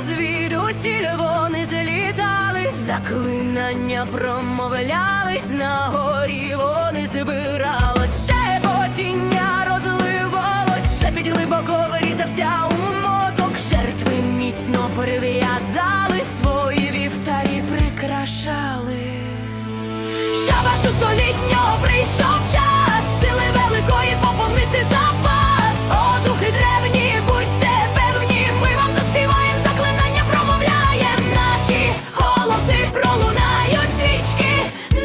звідусіль вони злітали, заклинання промовлялись, на горі вони збиралось, шепотіння розливалось, шепіт глибоко вирізався у мозок, жертви міцно прив'язали, Шабашу столітнього прийшов час. Сили великої поповнити запас. О, духи древні, будьте певні. Ми вам заспіваєм, заклинання промовляєм. Наші голоси пролунають свічки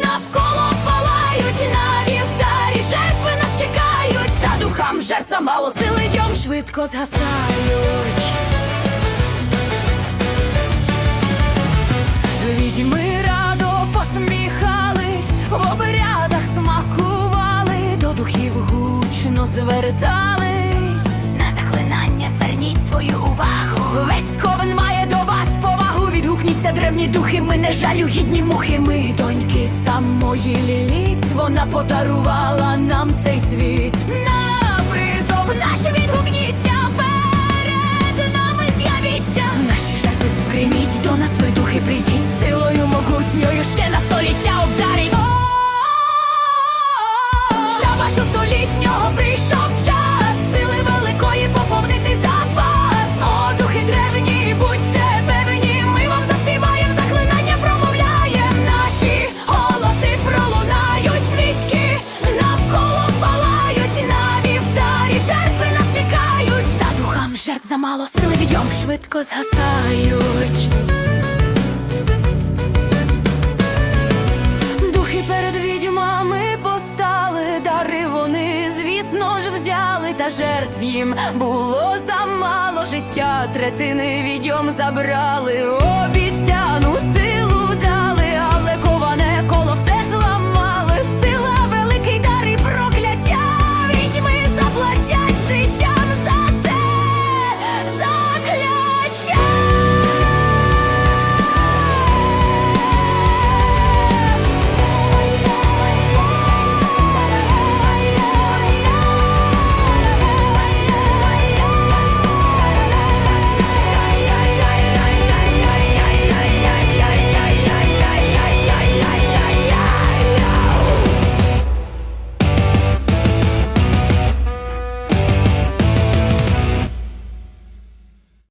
Навколо палають. На вівтарі Жертви нас чекають. Та духам жерця мало сили дьом швидко згасають звертались. На заклинання зверніть свою увагу. Весь ковен має до вас повагу. Відгукніться древні духи, ми не жалю гідні мухи. Ми доньки самої ліліт. Вона подарувала нам цей світ. На призов наші відгукніться перед нами з'явіться. Наші жертви прийміть до нас ви духи, прийдіть замало сили відьом швидко згасають. Духи перед відьмами постали, дари вони, звісно ж, взяли, та жертв їм було замало життя, третини відьом забрали обі.